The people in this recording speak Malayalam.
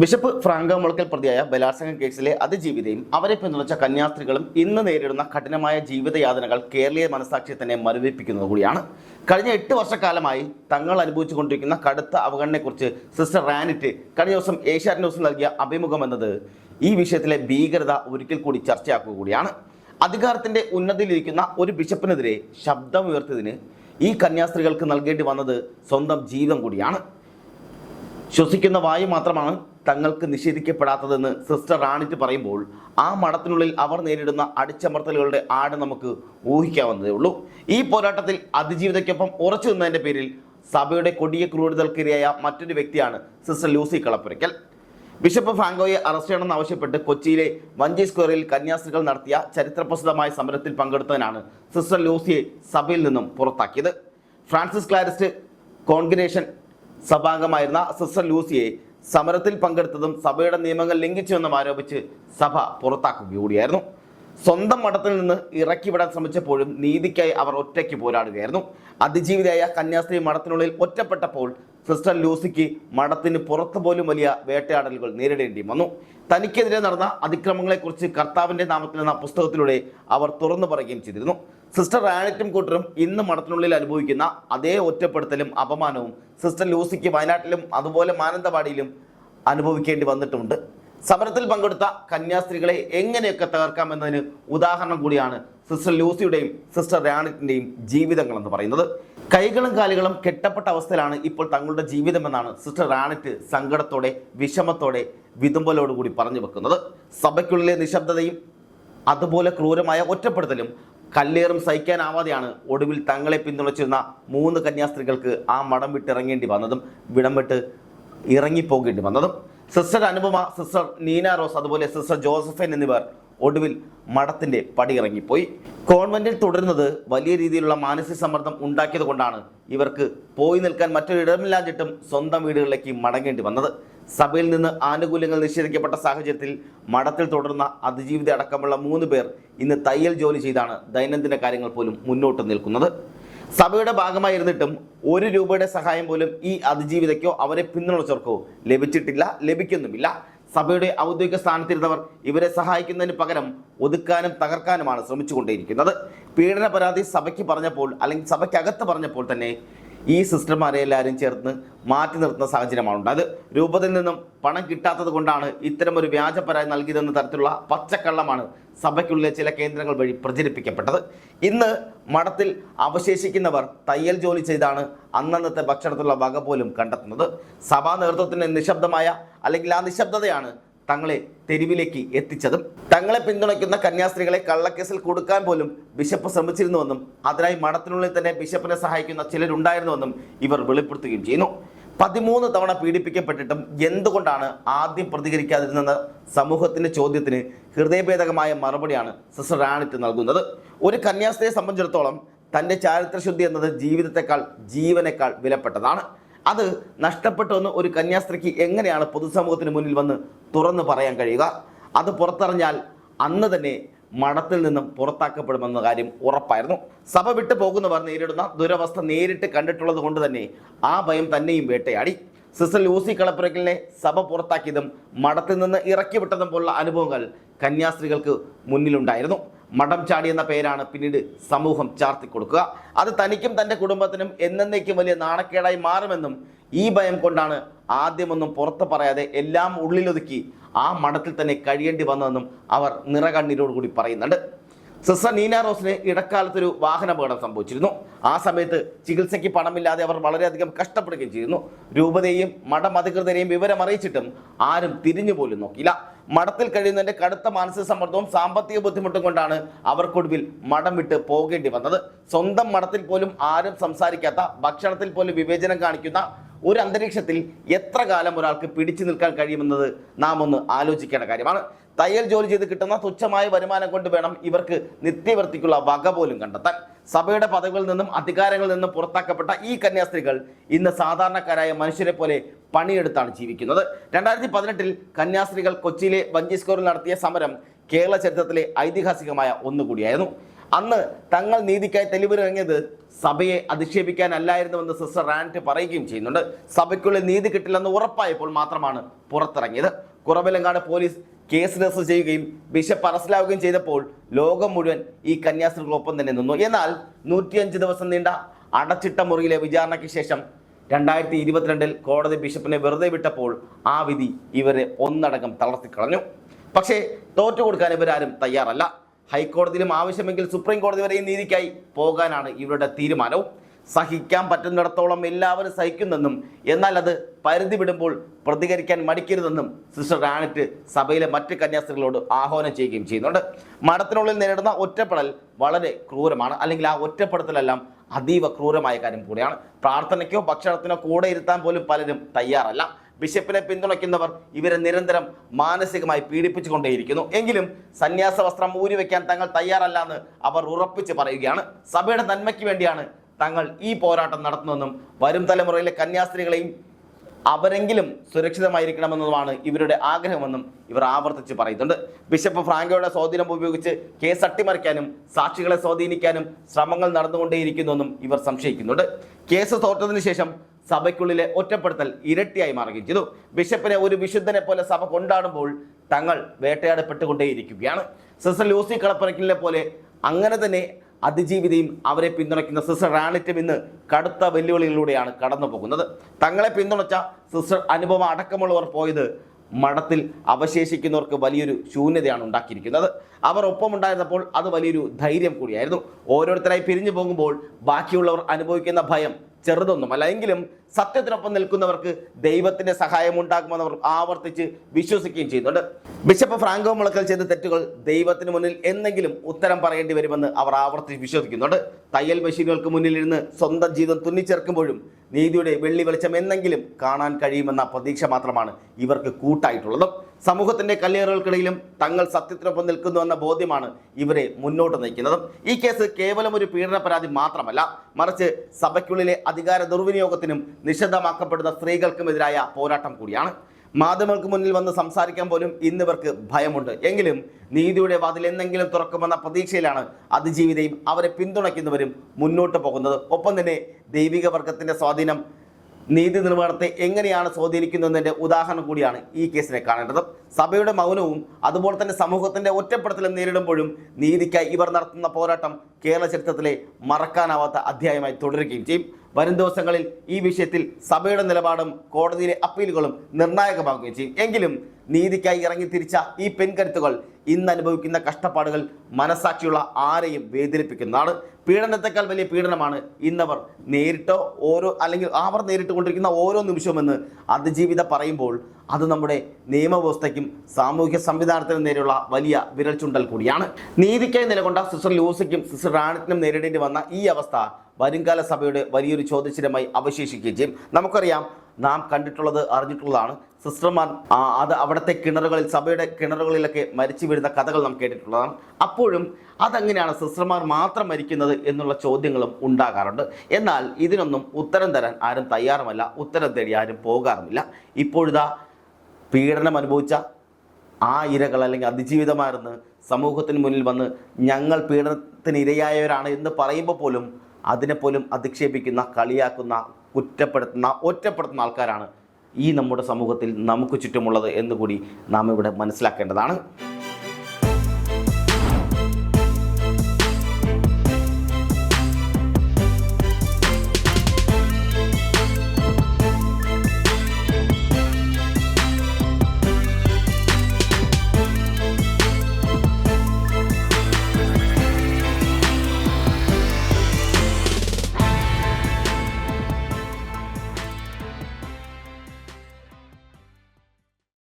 ബിഷപ്പ് ഫ്രാങ്കോ മുളക്കൽ പ്രതിയായ ബലാത്സംഗ കേസിലെ അതിജീവിതയും അവരെ പിന്തുണച്ച കന്യാസ്ത്രീകളും ഇന്ന് നേരിടുന്ന കഠിനമായ ജീവിതയാതനകൾ കേരളീയ മനസാക്ഷിയെ തന്നെ മരവിപ്പിക്കുന്നത് കൂടിയാണ്. കഴിഞ്ഞ എട്ട് വർഷക്കാലമായി തങ്ങൾ അനുഭവിച്ചുകൊണ്ടിരിക്കുന്ന കടുത്ത അവഗണനയെക്കുറിച്ച് സിസ്റ്റർ റാനിറ്റ് കഴിഞ്ഞ ദിവസം ഏഷ്യാനെറ്റ് ന്യൂസിൽ നൽകിയ അഭിമുഖം എന്നത് ഈ വിഷയത്തിലെ ഭീകരത ഒരിക്കൽ കൂടി ചർച്ചയാക്കുക കൂടിയാണ്. അധികാരത്തിന്റെ ഉന്നതിയിലിരിക്കുന്ന ഒരു ബിഷപ്പിനെതിരെ ശബ്ദമുയർത്തിയതിന് ഈ കന്യാസ്ത്രീകൾക്ക് നൽകേണ്ടി വന്നത് സ്വന്തം ജീവിതം കൂടിയാണ്. ശ്വസിക്കുന്ന വായു മാത്രമാണ് തങ്ങൾക്ക് നിഷേധിക്കപ്പെടാത്തതെന്ന് സിസ്റ്റർ റാണിറ്റ് പറയുമ്പോൾ ആ മഠത്തിനുള്ളിൽ അവർ നേരിടുന്ന അടിച്ചമർത്തലുകളുടെ ആട് നമുക്ക് ഊഹിക്കാവുന്നതേ ഉള്ളൂ. ഈ പോരാട്ടത്തിൽ അതിജീവിതയ്ക്കൊപ്പം ഉറച്ചു നിന്നതിന്റെ പേരിൽ സഭയുടെ കൊടിയ ക്രൂരതൽക്കിരയായ മറ്റൊരു വ്യക്തിയാണ് സിസ്റ്റർ ലൂസി കളപ്പുരയ്ക്കൽ. ബിഷപ്പ് ഫ്രാങ്കോയെ അറസ്റ്റ് ചെയ്യണമെന്ന് ആവശ്യപ്പെട്ട് കൊച്ചിയിലെ വഞ്ചി സ്ക്വയറിൽ കന്യാസ്ത്രീകൾ നടത്തിയ ചരിത്രപ്രസിദ്ധമായ സമരത്തിൽ പങ്കെടുത്തതിനാണ് സിസ്റ്റർ ലൂസിയെ സഭയിൽ നിന്നും പുറത്താക്കിയത്. ഫ്രാൻസിസ് ക്ലാരിസ്റ്റ് കോൺഗ്രേഷൻ സഭാംഗമായിരുന്ന സിസ്റ്റർ ലൂസിയെ സമരത്തിൽ പങ്കെടുത്തതും സഭയുടെ നിയമങ്ങൾ ലംഘിച്ചുവെന്നും ആരോപിച്ച് സഭ പുറത്താക്കുകയൂടിയായിരുന്നു സ്വന്തം മഠത്തിൽ നിന്ന് ഇറക്കിവിടാൻ ശ്രമിച്ചപ്പോഴും നീതിക്കായി അവർ ഒറ്റയ്ക്ക് പോരാടുകയായിരുന്നു. അതിജീവിതയായ കന്യാസ്ത്രീ മഠത്തിനുള്ളിൽ ഒറ്റപ്പെട്ടപ്പോൾ സിസ്റ്റർ ലൂസിക്ക് മഠത്തിന് പുറത്തുപോലും വലിയ വേട്ടയാടലുകൾ നേരിടേണ്ടി വന്നു. തനിക്കെതിരെ നടന്ന അതിക്രമങ്ങളെക്കുറിച്ച് കർത്താവിന്റെ നാമത്തിൽ എന്ന പുസ്തകത്തിലൂടെ അവർ തുറന്നു പറയുകയും ചെയ്തിരുന്നു. സിസ്റ്റർ റാനറ്റും കൂട്ടരും ഇന്ന് മഠത്തിനുള്ളിൽ അനുഭവിക്കുന്ന അതേ ഒറ്റപ്പെടുത്തലും അപമാനവും സിസ്റ്റർ ലൂസിക്ക് വയനാട്ടിലും അതുപോലെ മാനന്തവാടിയിലും അനുഭവിക്കേണ്ടി വന്നിട്ടുണ്ട്. സമരത്തിൽ പങ്കെടുത്ത കന്യാസ്ത്രീകളെ എങ്ങനെയൊക്കെ തകർക്കാമെന്നതിന് ഉദാഹരണം കൂടിയാണ് സിസ്റ്റർ ലൂസിയുടെയും സിസ്റ്റർ റാണിറ്റിന്റെയും ജീവിതങ്ങൾ എന്ന് പറയുന്നത്. കൈകളും കാലുകളും കെട്ടപ്പെട്ട അവസ്ഥയിലാണ് ഇപ്പോൾ തങ്ങളുടെ ജീവിതമെന്നാണ് സിസ്റ്റർ റാണിറ്റ് സങ്കടത്തോടെ വിഷമത്തോടെ വിതുമ്പലോടുകൂടി പറഞ്ഞു വെക്കുന്നത്. സഭയ്ക്കുള്ളിലെ നിശബ്ദതയും അതുപോലെ ക്രൂരമായ ഒറ്റപ്പെടുത്തലും കല്ലേറും സഹിക്കാനാവാതെയാണ് ഒടുവിൽ തങ്ങളെ പിന്തുണച്ചിരുന്ന മൂന്ന് കന്യാസ്ത്രീകൾക്ക് ആ മടം വിട്ടിറങ്ങേണ്ടി വന്നതും വിടം വിട്ട് ഇറങ്ങിപ്പോകേണ്ടി വന്നതും. Sister Anupama sister Neena Rose അതുപോലെ സിസ്റ്റർ ജോസഫൈൻ എന്നിവർ ഒടുവിൽ മഠത്തിന്റെ പടിയിറങ്ങിപ്പോയി കോൺവെന്റിൽ തുടരുന്നത് വലിയ രീതിയിലുള്ള മാനസിക സമ്മർദ്ദം ഉണ്ടാക്കിയത് കൊണ്ടാണ് ഇവർക്ക് പോയി നിൽക്കാൻ മറ്റൊരു ഇടമില്ലാഞ്ഞിട്ടും സ്വന്തം വീടുകളിലേക്ക് മടങ്ങേണ്ടി വന്നത്. സഭയിൽ നിന്ന് ആനുകൂല്യങ്ങൾ നിഷേധിക്കപ്പെട്ട സാഹചര്യത്തിൽ മഠത്തിൽ തുടർന്ന അതിജീവിത അടക്കമുള്ള മൂന്ന് പേർ ഇന്ന് തയ്യൽ ജോലി ചെയ്താണ് ദൈനംദിന കാര്യങ്ങൾ പോലും മുന്നോട്ട് നിൽക്കുന്നത്. സഭയുടെ ഭാഗമായിരുന്നിട്ടും ഒരു രൂപയുടെ സഹായം പോലും ഈ അതിജീവിതയ്ക്കോ അവരെ പിന്തുണച്ചവർക്കോ ലഭിച്ചിട്ടില്ല ലഭിക്കുന്നുമില്ല. സഭയുടെ ഔദ്യോഗിക സ്ഥാനത്തിരുന്നവർ ഇവരെ സഹായിക്കുന്നതിന് പകരം ഒതുക്കാനും തകർക്കാനുമാണ് ശ്രമിച്ചുകൊണ്ടേയിരിക്കുന്നത്. പീഡന പരാതി സഭയ്ക്ക് പറഞ്ഞപ്പോൾ അല്ലെങ്കിൽ സഭയ്ക്കകത്ത് പറഞ്ഞപ്പോൾ തന്നെ ഈ സിസ്റ്റർമാരെ എല്ലാവരും ചേർന്ന് മാറ്റി നിർത്തുന്ന സാഹചര്യമാണ് അത് രൂപത്തിൽ നിന്നും പണം കിട്ടാത്തത് കൊണ്ടാണ് ഇത്തരമൊരു വ്യാജ പരാതി നൽകിയതെന്ന തരത്തിലുള്ള പച്ചക്കള്ളമാണ് സഭയ്ക്കുള്ളിലെ ചില കേന്ദ്രങ്ങൾ വഴി പ്രചരിപ്പിക്കപ്പെട്ടത്. ഇന്ന് മഠത്തിൽ അവശേഷിക്കുന്നവർ തയ്യൽ ജോലി ചെയ്താണ് അന്നന്നത്തെ ഭക്ഷണത്തിലുള്ള വക പോലും കണ്ടെത്തുന്നത്. സഭാ നേതൃത്വത്തിന്റെ നിശബ്ദമായ അല്ലെങ്കിൽ ആ നിശബ്ദതയാണ് തങ്ങളെ തെരുവിലേക്ക് എത്തിച്ചതും തങ്ങളെ പിന്തുണയ്ക്കുന്ന കന്യാസ്ത്രീകളെ കള്ളക്കേസിൽ കൊടുക്കാൻ പോലും ബിഷപ്പ് ശ്രമിച്ചിരുന്നുവെന്നും അതിനായി മഠത്തിനുള്ളിൽ തന്നെ ബിഷപ്പിനെ സഹായിക്കുന്ന ചിലരുണ്ടായിരുന്നുവെന്നും ഇവർ വെളിപ്പെടുത്തുകയും ചെയ്യുന്നു. പതിമൂന്ന് തവണ പീഡിപ്പിക്കപ്പെട്ടിട്ടും എന്തുകൊണ്ടാണ് ആദ്യം പ്രതികരിക്കാതിരുന്നെന്ന സമൂഹത്തിന്റെ ചോദ്യത്തിന് ഹൃദയഭേദകമായ മറുപടിയാണ് സിസ്റ്റർ റാണിറ്റ് നൽകുന്നത്. ഒരു കന്യാസ്ത്രീയെ സംബന്ധിച്ചിടത്തോളം തന്റെ ചാരിത്രശുദ്ധി എന്നത് ജീവിതത്തെക്കാൾ ജീവനേക്കാൾ വിലപ്പെട്ടതാണ്. അത് നഷ്ടപ്പെട്ടുവെന്ന് ഒരു കന്യാസ്ത്രീക്ക് എങ്ങനെയാണ് പൊതുസമൂഹത്തിന് മുന്നിൽ വന്ന് തുറന്നു പറയാൻ കഴിയുക? അത് പുറത്തറിഞ്ഞാൽ അന്ന് തന്നെ മഠത്തിൽ നിന്നും പുറത്താക്കപ്പെടുമെന്ന കാര്യം ഉറപ്പായിരുന്നു. സഭ വിട്ടു പോകുന്നവർ നേരിടുന്ന ദുരവസ്ഥ നേരിട്ട് കണ്ടിട്ടുള്ളത് കൊണ്ട് തന്നെ ആ ഭയം തന്നെയും വേട്ടയാടി. സിസ്റ്റർ ലൂസി കളപ്പുരക്കലിനെ സഭ പുറത്താക്കിയതും മഠത്തിൽ നിന്ന് ഇറക്കി വിട്ടതും പോലുള്ള അനുഭവങ്ങൾ കന്യാസ്ത്രീകൾക്ക് മുന്നിലുണ്ടായിരുന്നു. മഠം ചാടി എന്ന പേരാണ് പിന്നീട് സമൂഹം ചാർത്തി കൊടുക്കുക അത് തനിക്കും തന്റെ കുടുംബത്തിനും എന്നേക്കും വലിയ നാണക്കേടായി മാറുമെന്നും ഈ ഭയം കൊണ്ടാണ് ആദ്യമൊന്നും പുറത്ത് പറയാതെ എല്ലാം ഉള്ളിലൊതുക്കി ആ മഠത്തിൽ തന്നെ കഴിയേണ്ടി വന്നതെന്നും അവർ നിറകണ്ണീരോടുകൂടി പറയുന്നുണ്ട്. സിസ്റ്റർ നീന റോസിന് ഇടക്കാലത്തൊരു വാഹനാപകടം സംഭവിച്ചിരുന്നു. ആ സമയത്ത് ചികിത്സയ്ക്ക് പണമില്ലാതെ അവർ വളരെയധികം കഷ്ടപ്പെടുകയും ചെയ്യുന്നു രൂപതയെയും മഠം അധികൃതരെയും വിവരം അറിയിച്ചിട്ടും ആരും തിരിഞ്ഞു പോലും നോക്കിയില്ല. മഠത്തിൽ കഴിയുന്നതിന്റെ കടുത്ത മാനസിക സമ്മർദ്ദവും സാമ്പത്തിക ബുദ്ധിമുട്ടും കൊണ്ടാണ് അവർക്കൊടുവിൽ മഠം വിട്ട് പോകേണ്ടി വന്നത്. സ്വന്തം മഠത്തിൽ പോലും ആരും സംസാരിക്കാത്ത ഭക്ഷണത്തിൽ പോലും വിവേചനം കാണിക്കുന്ന ഒരു അന്തരീക്ഷത്തിൽ എത്ര കാലം ഒരാൾക്ക് പിടിച്ചു നിൽക്കാൻ കഴിയുമെന്നത് നാം ഒന്ന് ആലോചിക്കേണ്ട കാര്യമാണ്. തയ്യൽ ജോലി ചെയ്ത് കിട്ടുന്ന തുച്ഛമായ വരുമാനം കൊണ്ട് വേണം ഇവർക്ക് നിത്യവൃത്തിക്കുള്ള വക പോലും കണ്ടെത്താൻ. സഭയുടെ പദവികളിൽ നിന്നും അധികാരങ്ങളിൽ നിന്നും പുറത്താക്കപ്പെട്ട ഈ കന്യാസ്ത്രീകൾ ഇന്ന് സാധാരണക്കാരായ മനുഷ്യരെ പോലെ പണിയെടുത്താണ് ജീവിക്കുന്നത്. രണ്ടായിരത്തി പതിനെട്ടിൽ കന്യാസ്ത്രീകൾ കൊച്ചിയിലെ വഞ്ചി സ്കോറിൽ നടത്തിയ സമരം കേരള ചരിത്രത്തിലെ ഐതിഹാസികമായ ഒന്നുകൂടിയായിരുന്നു. അന്ന് തങ്ങൾ നീതിക്കായി തെളിവിറങ്ങിയത് സഭയെ അധിക്ഷേപിക്കാനല്ലായിരുന്നുവെന്ന് സിസ്റ്റർ റാന്റ് പറയുകയും ചെയ്യുന്നുണ്ട്. സഭയ്ക്കുള്ളിൽ നീതി കിട്ടില്ലെന്ന് ഉറപ്പായപ്പോൾ മാത്രമാണ് പുറത്തിറങ്ങിയത്. കുറവിലങ്ങാട് പോലീസ് കേസ് രജിസ്റ്റർ ചെയ്യുകയും ബിഷപ്പ് അറസ്റ്റിലാവുകയും ചെയ്തപ്പോൾ ലോകം മുഴുവൻ ഈ കന്യാസ്ത്രീകളൊപ്പം തന്നെ നിന്നു. എന്നാൽ നൂറ്റിയഞ്ച് ദിവസം നീണ്ട അടച്ചിട്ട മുറിയിലെ വിചാരണയ്ക്ക് ശേഷം രണ്ടായിരത്തി ഇരുപത്തിരണ്ടിൽ കോടതി ബിഷപ്പിനെ വെറുതെ വിട്ടപ്പോൾ ആ വിധി ഇവരെ ഒന്നടങ്കം തളർത്തിക്കളഞ്ഞു പക്ഷേ തോറ്റു കൊടുക്കാൻ ഇവരാരും തയ്യാറല്ല. ഹൈക്കോടതിയിലും ആവശ്യമെങ്കിൽ സുപ്രീം കോടതി വരെയും നീതിക്കായി പോകാനാണ് ഇവരുടെ തീരുമാനവും. സഹിക്കാൻ പറ്റുന്നിടത്തോളം എല്ലാവരും സഹിക്കുന്നെന്നും എന്നാൽ അത് പരിധി വിടുമ്പോൾ പ്രതികരിക്കാൻ മടിക്കരുതെന്നും സിസ്റ്റർ റാണിറ്റ് സഭയിലെ മറ്റ് കന്യാസ്ത്രീകളോട് ആഹ്വാനം ചെയ്യുകയും ചെയ്യുന്നുണ്ട്. മഠത്തിനുള്ളിൽ നേരിടുന്ന ഒറ്റപ്പെടൽ വളരെ ക്രൂരമാണ്. അല്ലെങ്കിൽ ആ ഒറ്റപ്പെടുത്തലെല്ലാം അതീവ ക്രൂരമായ കാര്യം കൂടിയാണ്. പ്രാർത്ഥനയ്ക്കോ ഭക്ഷണത്തിനോ കൂടെ ഇരുത്താൻ പോലും പലരും തയ്യാറല്ല. ബിഷപ്പിനെ പിന്തുണയ്ക്കുന്നവർ ഇവരെ നിരന്തരം മാനസികമായി പീഡിപ്പിച്ചുകൊണ്ടേയിരിക്കുന്നു. എങ്കിലും സന്യാസ വസ്ത്രം ഊരിവെക്കാൻ തങ്ങൾ തയ്യാറല്ല എന്ന് അവർ ഉറപ്പിച്ച് പറയുകയാണ്. സഭയുടെ നന്മയ്ക്ക് വേണ്ടിയാണ് തങ്ങൾ ഈ പോരാട്ടം നടത്തുന്നതെന്നും വരും തലമുറയിലെ കന്യാസ്ത്രീകളെയും അവരെങ്കിലും സുരക്ഷിതമായിരിക്കണമെന്നതുമാണ് ഇവരുടെ ആഗ്രഹമെന്നും ഇവർ ആവർത്തിച്ച് പറയുന്നുണ്ട്. ബിഷപ്പ് ഫ്രാങ്കോയുടെ സ്വാധീനം ഉപയോഗിച്ച് കേസ് അട്ടിമറിക്കാനും സാക്ഷികളെ സ്വാധീനിക്കാനും ശ്രമങ്ങൾ നടന്നുകൊണ്ടേയിരിക്കുന്നുവെന്നും ഇവർ സംശയിക്കുന്നുണ്ട്. കേസ് തോറ്റതിനു ശേഷം സഭയ്ക്കുള്ളിലെ ഒറ്റപ്പെടുത്തൽ ഇരട്ടിയായി മാറുകയും ചെയ്തു. ബിഷപ്പിനെ ഒരു വിശുദ്ധനെ പോലെ സഭ കൊണ്ടാടുമ്പോൾ തങ്ങൾ വേട്ടയാടപ്പെട്ടുകൊണ്ടേയിരിക്കുകയാണ്. സിസ്റ്റർ ലൂസി കളപ്പറക്കിലെ പോലെ അങ്ങനെ തന്നെ അതിജീവിതയും അവരെ പിന്തുണയ്ക്കുന്ന സിസ്റ്റർ റാണിറ്റും ഇന്ന് കടുത്ത വെല്ലുവിളികളിലൂടെയാണ് കടന്നു പോകുന്നത് തങ്ങളെ പിന്തുണച്ച സിസ്റ്റർ അനുഭവം അടക്കമുള്ളവർ പോയത് മഠത്തിൽ അവശേഷിക്കുന്നവർക്ക് വലിയൊരു ശൂന്യതയാണ് ഉണ്ടാക്കിയിരിക്കുന്നത്. അവർ ഒപ്പമുണ്ടായിരുന്നപ്പോൾ അത് വലിയൊരു ധൈര്യം കൂടിയായിരുന്നു. ഓരോരുത്തരായി പിരിഞ്ഞു പോകുമ്പോൾ ബാക്കിയുള്ളവർ അനുഭവിക്കുന്ന ഭയം ചെറുതൊന്നുമല്ല അല്ലെങ്കിലും സത്യത്തിനൊപ്പം നിൽക്കുന്നവർക്ക് ദൈവത്തിന്റെ സഹായം ഉണ്ടാകുമെന്ന് അവർ ആവർത്തിച്ച് വിശ്വസിക്കുകയും ചെയ്യുന്നുണ്ട്. ബിഷപ്പ് ഫ്രാങ്കോ മുളക്കൽ ചെയ്ത തെറ്റുകൾ ദൈവത്തിന് മുന്നിൽ എന്തെങ്കിലും ഉത്തരം പറയേണ്ടി വരുമെന്ന് അവർ ആവർത്തിച്ച് വിശ്വസിക്കുന്നുണ്ട്. തയ്യൽ മെഷീനുകൾക്ക് മുന്നിലിരുന്ന് സ്വന്തം ജീവിതം തുന്നിച്ചേർക്കുമ്പോഴും നീതിയുടെ വെള്ളി വെളിച്ചം എന്തെങ്കിലും കാണാൻ കഴിയുമെന്ന പ്രതീക്ഷ മാത്രമാണ് ഇവർക്ക് കൂട്ടായിട്ടുള്ളതും. സമൂഹത്തിന്റെ കല്ലേറുകൾക്കിടയിലും തങ്ങൾ സത്യത്തിനൊപ്പം നിൽക്കുന്നു എന്ന ബോധ്യമാണ് ഇവരെ മുന്നോട്ട് നയിക്കുന്നത്. ഈ കേസ് കേവലം ഒരു പീഡന പരാതി മാത്രമല്ല മറിച്ച് സഭയ്ക്കുള്ളിലെ അധികാര ദുർവിനിയോഗത്തിനും നിഷിദ്ധമാക്കപ്പെടുന്ന സ്ത്രീകൾക്കുമെതിരായ പോരാട്ടം കൂടിയാണ്. മാധ്യമങ്ങൾക്ക് മുന്നിൽ വന്ന് സംസാരിക്കാൻ പോലും ഇന്നിവർക്ക് ഭയമുണ്ട്. എങ്കിലും നീതിയുടെ വാതിൽ എന്തെങ്കിലും തുറക്കുമെന്ന പ്രതീക്ഷയിലാണ് അതിജീവിതയും അവരെ പിന്തുണയ്ക്കുന്നവരും മുന്നോട്ട് പോകുന്നത്. ഒപ്പം തന്നെ ദൈവിക വർഗത്തിന്റെ സ്വാധീനം നീതി നിർവഹണത്തെ എങ്ങനെയാണ് സ്വാധീനിക്കുന്നതിന്റെ ഉദാഹരണം കൂടിയാണ് ഈ കേസിനെ കാണേണ്ടത്. സഭയുടെ മൗനവും അതുപോലെ തന്നെ സമൂഹത്തിന്റെ ഒറ്റപ്പെടുത്തലും നേരിടുമ്പോഴും നീതിക്കായി ഇവർ നടത്തുന്ന പോരാട്ടം കേരള ചരിത്രത്തിലെ മറക്കാനാവാത്ത അധ്യായമായി തുടരുകയും ചെയ്യും. വരും ദിവസങ്ങളിൽ ഈ വിഷയത്തിൽ സഭയുടെ നിലപാടും കോടതിയിലെ അപ്പീലുകളും നിർണായകമാകുകയും ചെയ്യും. എങ്കിലും നീതിക്കായി ഇറങ്ങി തിരിച്ച ഈ പെൺകരുത്തുകൾ ഇന്ന് അനുഭവിക്കുന്ന കഷ്ടപ്പാടുകൾ മനസ്സാക്ഷിയുള്ള ആരെയും വേദനിപ്പിക്കുന്നതാണ്. പീഡനത്തെക്കാൾ വലിയ പീഡനമാണ് ഇന്നവർ നേരിട്ടോ ഓരോ അല്ലെങ്കിൽ അവർ നേരിട്ടുകൊണ്ടിരിക്കുന്ന ഓരോ നിമിഷമെന്ന് അതിജീവിത പറയുമ്പോൾ അത് നമ്മുടെ നിയമവ്യവസ്ഥയ്ക്കും സാമൂഹ്യ സംവിധാനത്തിനും നേരെയുള്ള വലിയ വിരൽ ചുണ്ടൽ കൂടിയാണ്. നീതിക്കായി നിലകൊണ്ട സിസ്റ്റർ ലൂസിക്കും സിസ്റ്റർ റാണിത്തിനും നേരിടേണ്ടി വന്ന ഈ അവസ്ഥ വരുംകാല സഭയുടെ വലിയൊരു ചോദ്യചിഹ്നമായി അവശേഷിക്കുകയും ചെയ്യും. നമുക്കറിയാം നാം കണ്ടിട്ടുള്ളത് അറിഞ്ഞിട്ടുള്ളതാണ്. സിസ്റ്റർമാർ അത് അവിടുത്തെ കിണറുകളിൽ സഭയുടെ കിണറുകളിലൊക്കെ മരിച്ചു വീഴുന്ന കഥകൾ നാം കേട്ടിട്ടുള്ളതാണ്. അപ്പോഴും അതെങ്ങനെയാണ് സിസ്റ്റർമാർ മാത്രം മരിക്കുന്നത് എന്നുള്ള ചോദ്യങ്ങളും ഉണ്ടാകാറുണ്ട്. എന്നാൽ ഇതിനൊന്നും ഉത്തരം തരാൻ ആരും തയ്യാറുമല്ല. ഉത്തരം തേടി ആരും പോകാറുമില്ല. ഇപ്പോഴിതാ പീഡനം അനുഭവിച്ച ആ ഇരകൾ അല്ലെങ്കിൽ അതിജീവിതമായിരുന്നു സമൂഹത്തിന് മുന്നിൽ വന്ന് ഞങ്ങൾ പീഡനത്തിന് ഇരയായവരാണ് എന്ന് പറയുമ്പോൾ പോലും അതിനെപ്പോലും അധിക്ഷേപിക്കുന്ന കളിയാക്കുന്ന കുറ്റപ്പെടുത്തുന്ന ഒറ്റപ്പെടുത്തുന്ന ആൾക്കാരാണ് ഈ നമ്മുടെ സമൂഹത്തിൽ നമുക്ക് ചുറ്റുമുള്ളത് എന്നുകൂടി നാം ഇവിടെ മനസ്സിലാക്കേണ്ടതാണ്.